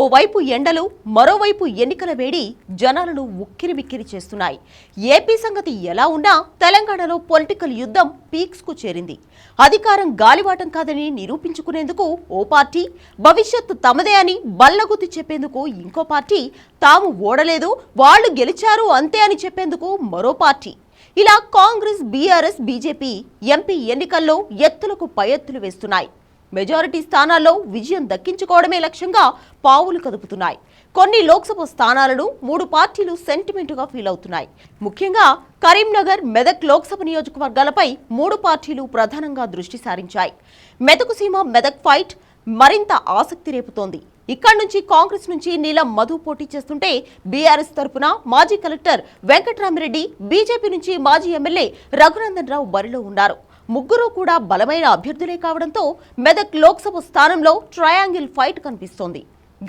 ఓవైపు ఎండలు మరోవైపు ఎన్నికల వేడి జనాలను ఉక్కిరిబిక్కిరి చేస్తున్నాయి. ఏపీ సంగతి ఎలా ఉన్నా తెలంగాణలో పొలిటికల్ యుద్ధం పీక్స్కు చేరింది. అధికారం గాలివాటం కాదని నిరూపించుకునేందుకు ఓ పార్టీ భవిష్యత్తు తమదే అని బల్లగుద్ది చెప్పేందుకు ఇంకో పార్టీ తాము ఓడలేదు వాళ్ళు గెలిచారు అంతే అని చెప్పేందుకు మరో పార్టీ. ఇలా కాంగ్రెస్ బీఆర్ఎస్ బీజేపీ ఎంపీ ఎన్నికల్లో ఎత్తులకు పై ఎత్తులు వేస్తున్నాయి. మెజారిటీ స్థానాల్లో విజయం దక్కించుకోవడమే లక్ష్యంగా పావులు కదుపుతున్నాయి. కొన్ని లోక్సభ స్థానాలను మూడు పార్టీలు సెంటిమెంటుగా ఫీల్ అవుతున్నాయి. ముఖ్యంగా కరీంనగర్ మెదక్ లోక్సభ నియోజకవర్గాలపై మూడు పార్టీలు ప్రధానంగా దృష్టి సారించాయి. మెదకు సీమ మెదక్ ఫైట్ మరింత ఆసక్తి రేపుతోంది. ఇక్కడి నుంచి కాంగ్రెస్ నుంచి నీలం మధు పోటీ చేస్తుంటే బీఆర్ఎస్ తరపున మాజీ కలెక్టర్ వెంకట్రామిరెడ్డి బీజేపీ నుంచి మాజీ ఎమ్మెల్యే రఘునందన్ రావు బరిలో ఉన్నారు. ముగ్గురు కూడా బలమైన అభ్యర్థులే కావడంతో మెదక్ లోక్సభ స్థానంలో ట్రయాంగిల్ ఫైట్ కనిపిస్తోంది.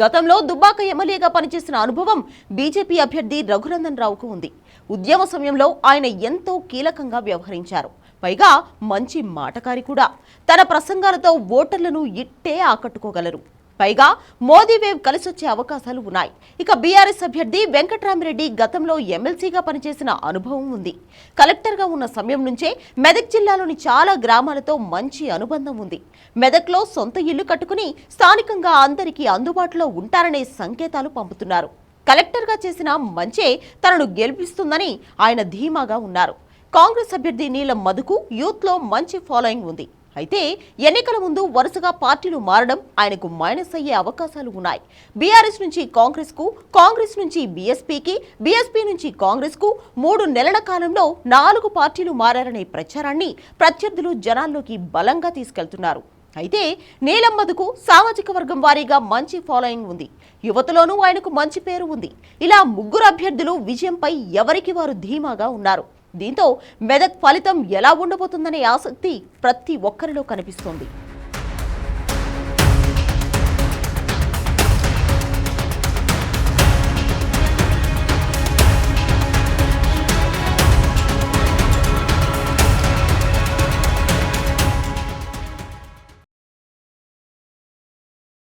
గతంలో దుబ్బాక ఎమ్మెల్యేగా పనిచేసిన అనుభవం బీజేపీ అభ్యర్థి రఘునందన్ రావుకు ఉంది. ఉద్యమ సమయంలో ఆయన ఎంతో కీలకంగా వ్యవహరించారు. పైగా మంచి మాటకారి కూడా. తన ప్రసంగాలతో ఓటర్లను ఇట్టే ఆకట్టుకోగలరు. పైగా మోదీ వేవ్ కలిసొచ్చే అవకాశాలు ఉన్నాయి. ఇక బీఆర్ఎస్ అభ్యర్థి వెంకట్రామిరెడ్డి గతంలో ఎమ్మెల్సీగా పనిచేసిన అనుభవం ఉంది. కలెక్టర్గా ఉన్న సమయం నుంచే మెదక్ జిల్లాలోని చాలా గ్రామాలతో మంచి అనుబంధం ఉంది. మెదక్లో సొంత ఇల్లు కట్టుకుని స్థానికంగా అందరికీ అందుబాటులో ఉంటారనే సంకేతాలు పంపుతున్నారు. కలెక్టర్గా చేసిన మంచే తనను గెలిపిస్తుందని ఆయన ధీమాగా ఉన్నారు. కాంగ్రెస్ అభ్యర్థి నీలం మధుకు యూత్లో మంచి ఫాలోయింగ్ ఉంది. అయితే ఎన్నికల ముందు వరుసగా పార్టీలు మారడం ఆయనకు మైనస్ అయ్యే అవకాశాలు ఉన్నాయి. బీఆర్ఎస్ నుంచి కాంగ్రెస్కు కాంగ్రెస్ నుంచి బీఎస్పీకి బీఎస్పీ నుంచి కాంగ్రెస్కు మూడు నెలల కాలంలో నాలుగు పార్టీలు మారారనే ప్రచారాన్ని ప్రత్యర్థులు జనాల్లోకి బలంగా తీసుకెళ్తున్నారు. అయితే నీలమ్మదుకు సామాజిక వర్గం వారీగా మంచి ఫాలోయింగ్ ఉంది. యువతలోనూ ఆయనకు మంచి పేరు ఉంది. ఇలా ముగ్గురు అభ్యర్థులు విజయంపై ఎవరికి వారు ధీమాగా ఉన్నారు? దీంతో మెదక్ ఫలితం ఎలా ఉండబోతుందనే ఆసక్తి ప్రతి ఒక్కరిలో కనిపిస్తోంది.